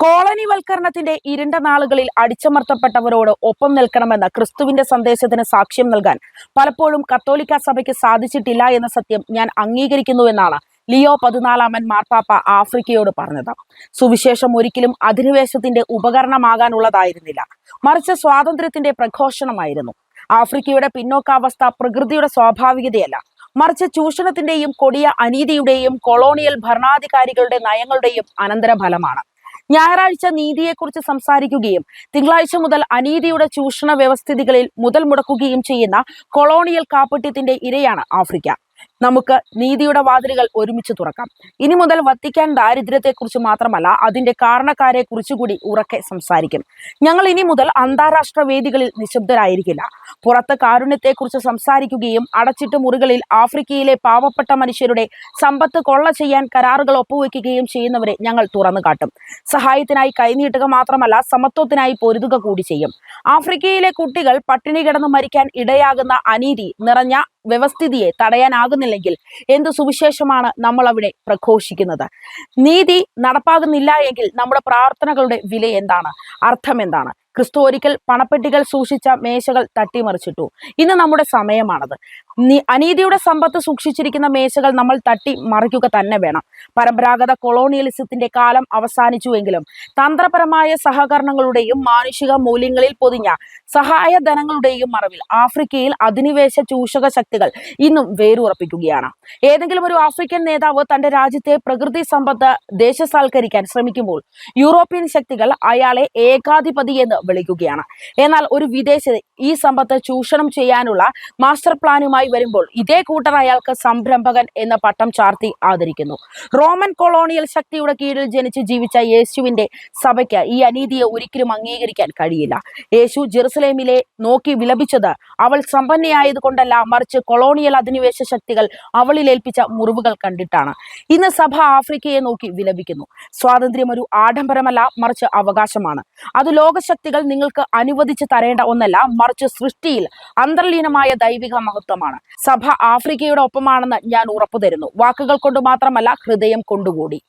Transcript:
കോളനിവൽക്കരണത്തിന്റെ ഇരുണ്ട നാളുകളിൽ അടിച്ചമർത്തപ്പെട്ടവരോട് ഒപ്പം നിൽക്കണമെന്ന ക്രിസ്തുവിന്റെ സന്ദേശത്തിന് സാക്ഷ്യം നൽകാൻ പലപ്പോഴും കത്തോലിക്ക സഭയ്ക്ക് സാധിച്ചിട്ടില്ല എന്ന സത്യം ഞാൻ അംഗീകരിക്കുന്നുവെന്നാണ് ലിയോ പതിനാലാമൻ മാർപ്പാപ്പ ആഫ്രിക്കയോട് പറഞ്ഞത്. സുവിശേഷം ഒരിക്കലും അധിനിവേശത്തിന്റെ ഉപകരണമാകാനുള്ളതായിരുന്നില്ല. മറിച്ച് സ്വാതന്ത്ര്യത്തിന്റെ പ്രഘോഷണമായിരുന്നു. ആഫ്രിക്കയുടെ പിന്നോക്കാവസ്ഥ പ്രകൃതിയുടെ സ്വാഭാവികതയല്ല. മറിച്ച് ചൂഷണത്തിന്റെയും കൊടിയ അനീതിയുടെയും കൊളോണിയൽ ഭരണാധികാരികളുടെ നയങ്ങളുടെയും അനന്തരഫലമാണ്. ഞായറാഴ്ച നീതിയെക്കുറിച്ച് സംസാരിക്കുകയും തിങ്കളാഴ്ച മുതൽ അനീതിയുടെ ചൂഷണ വ്യവസ്ഥിതികളിൽ മുതൽ മുടക്കുകയും ചെയ്യുന്ന കൊളോണിയൽ കാപ്പട്യത്തിന്റെ ഇരയാണ് ആഫ്രിക്ക. നമുക്ക് നീതിയുടെ വാതിലുകൾ ഒരുമിച്ച് തുറക്കാം. ഇനി മുതൽ വത്തിക്കാൻ ദാരിദ്ര്യത്തെക്കുറിച്ച് മാത്രമല്ല അതിന്റെ കാരണക്കാരെ കുറിച്ചുകൂടി ഉറക്കെ സംസാരിക്കും. ഞങ്ങൾ ഇനി മുതൽ അന്താരാഷ്ട്ര വേദികളിൽ നിശബ്ദരായിരിക്കില്ല. പുറത്ത് കാരുണ്യത്തെക്കുറിച്ച് സംസാരിക്കുകയും അടച്ചിട്ട് മുറികളിൽ ആഫ്രിക്കയിലെ പാവപ്പെട്ട മനുഷ്യരുടെ സമ്പത്ത് കൊള്ള ചെയ്യാൻ കരാറുകൾ ഒപ്പുവെക്കുകയും ചെയ്യുന്നവരെ ഞങ്ങൾ തുറന്നു കാട്ടും. സഹായത്തിനായി കൈനീട്ടുക മാത്രമല്ല സമത്വത്തിനായി പൊരുതുക കൂടി ചെയ്യും. ആഫ്രിക്കയിലെ കുട്ടികൾ പട്ടിണി കിടന്ന് മരിക്കാൻ ഇടയാകുന്ന അനീതി നിറഞ്ഞ വ്യവസ്ഥിതിയെ തടയാനാകുന്നില്ലെങ്കിൽ എന്ത് സുവിശേഷമാണ് നമ്മൾ അവിടെ പ്രഘോഷിക്കുന്നത്? നീതി നടപ്പാകുന്നില്ല എങ്കിൽ നമ്മുടെ പ്രാർത്ഥനകളുടെ വില എന്താണ് അർത്ഥം എന്താണ് ക്രിസ്തു ഒരിക്കൽ പണപ്പെട്ടികൾ സൂക്ഷിച്ച മേശകൾ തട്ടിമറിച്ചിട്ടു. ഇന്ന് നമ്മുടെ സമയമാണത്. അനീതിയുടെ സമ്പത്ത് സൂക്ഷിച്ചിരിക്കുന്ന മേശകൾ നമ്മൾ തട്ടി മറിക്കുക തന്നെ വേണം. പരമ്പരാഗത കൊളോണിയലിസത്തിന്റെ കാലം അവസാനിച്ചുവെങ്കിലും തന്ത്രപരമായ സഹകരണങ്ങളുടെയും മാനുഷിക മൂല്യങ്ങളിൽ പൊതിഞ്ഞ സഹായ സഹായധനങ്ങളുടെയും മറവിൽ ആഫ്രിക്കയിൽ അധിനിവേശ ചൂഷക ശക്തികൾ ഇന്നും വേരുറപ്പിക്കുകയാണ്. ഏതെങ്കിലും ഒരു ആഫ്രിക്കൻ നേതാവ് തന്റെ രാജ്യത്തെ പ്രകൃതി സമ്പത്ത് ദേശസാൽക്കരിക്കാൻ ശ്രമിക്കുമ്പോൾ യൂറോപ്യൻ ശക്തികൾ അയാളെ ഏകാധിപതി എന്ന് വിളിക്കുകയാണ്. എന്നാൽ ഒരു വിദേശ ഈ സമ്പത്ത് ചൂഷണം ചെയ്യാനുള്ള മാസ്റ്റർ പ്ലാനുമായി വരുമ്പോൾ ഇതേ കൂട്ടർ അയാൾക്ക് സംരംഭകൻ എന്ന പട്ടം ചാർത്തി ആദരിക്കുന്നു. റോമൻ കൊളോണിയൽ ശക്തിയുടെ കീഴിൽ ജനിച്ച് ജീവിച്ച യേശുവിന്റെ സഭയ്ക്ക് ഈ അനീതിയെ ഒരിക്കലും അംഗീകരിക്കാൻ കഴിയില്ല. യേശു ജെറുസലേമിലെ നോക്കി വിലപിച്ചത് അവൾ സമ്പന്നയായത് കൊണ്ടല്ല മറിച്ച് കൊളോണിയൽ അധിനിവേശ ശക്തികൾ അവളിൽ ഏൽപ്പിച്ച മുറിവുകൾ കണ്ടിട്ടാണ്. ഇന്ന് സഭ ആഫ്രിക്കയെ നോക്കി വിലപിക്കുന്നു. സ്വാതന്ത്ര്യം ഒരു ആഡംബരമല്ല മറിച്ച് അവകാശമാണ്. അത് ലോകശക്തികൾ നിങ്ങൾക്ക് അനുവദിച്ചു തരേണ്ട ഒന്നല്ല മറിച്ച് സൃഷ്ടിയിൽ അന്തർലീനമായ ദൈവിക മഹത്വമാണ്. സഭ ആഫ്രിക്കയുടെ ഒപ്പമാണെന്ന് ഞാൻ ഉറപ്പു തരുന്നു വാക്കുകൾ കൊണ്ട് മാത്രമല്ല ഹൃദയം കൊണ്ടുകൂടി.